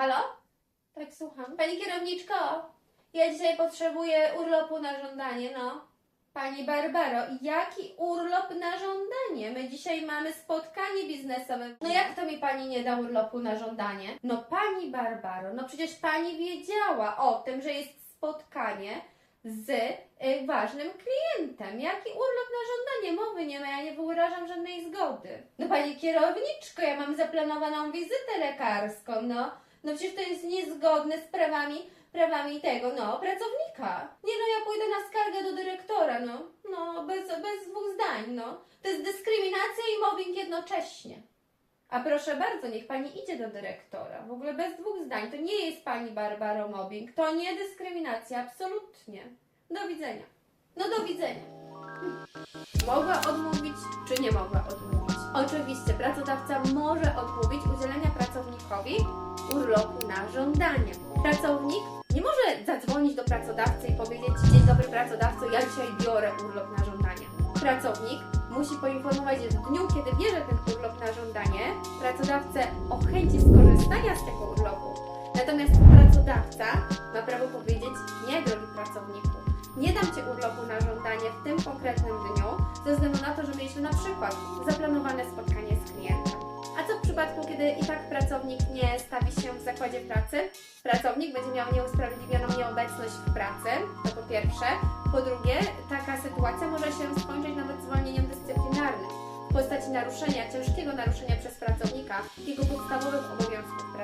Halo? Tak, słucham. Pani kierowniczko, ja dzisiaj potrzebuję urlopu na żądanie, no. Pani Barbaro, jaki urlop na żądanie? My dzisiaj mamy spotkanie biznesowe. No jak to mi pani nie da urlopu na żądanie? No pani Barbaro, no przecież pani wiedziała o tym, że jest spotkanie z y, ważnym klientem. Jaki urlop na żądanie? Mowy nie ma, ja nie wyrażam żadnej zgody. No pani kierowniczko, ja mam zaplanowaną wizytę lekarską, no. No przecież to jest niezgodne z prawami, prawami tego, no, pracownika. Nie no, ja pójdę na skargę do dyrektora, no. No, bez, bez dwóch zdań, no. To jest dyskryminacja i mobbing jednocześnie. A proszę bardzo, niech pani idzie do dyrektora. W ogóle bez dwóch zdań. To nie jest pani Barbaro mobbing. To nie dyskryminacja, absolutnie. Do widzenia. No do widzenia. Mogła odmówić, czy nie mogła odmówić? Oczywiście, pracodawca może odmówić udzielenia pracownikowi urlopu na żądanie. Pracownik nie może zadzwonić do pracodawcy i powiedzieć: Dzień dobry, pracodawco, ja dzisiaj biorę urlop na żądanie. Pracownik musi poinformować w dniu, kiedy bierze ten urlop na żądanie, pracodawcę o chęci skorzystania z tego urlopu. Natomiast pracodawca ma prawo powiedzieć: Nie, drogi pracowniku, nie dam Ci urlopu na żądanie w tym konkretnym dniu, ze względu na to, że mieliśmy na przykład zaplanowane spotkanie przypadku, kiedy i tak pracownik nie stawi się w zakładzie pracy? Pracownik będzie miał nieusprawiedliwioną nieobecność w pracy, to po pierwsze. Po drugie, taka sytuacja może się skończyć nawet zwolnieniem dyscyplinarnym w postaci naruszenia, ciężkiego naruszenia przez pracownika jego podstawowych obowiązków zaobserwuj.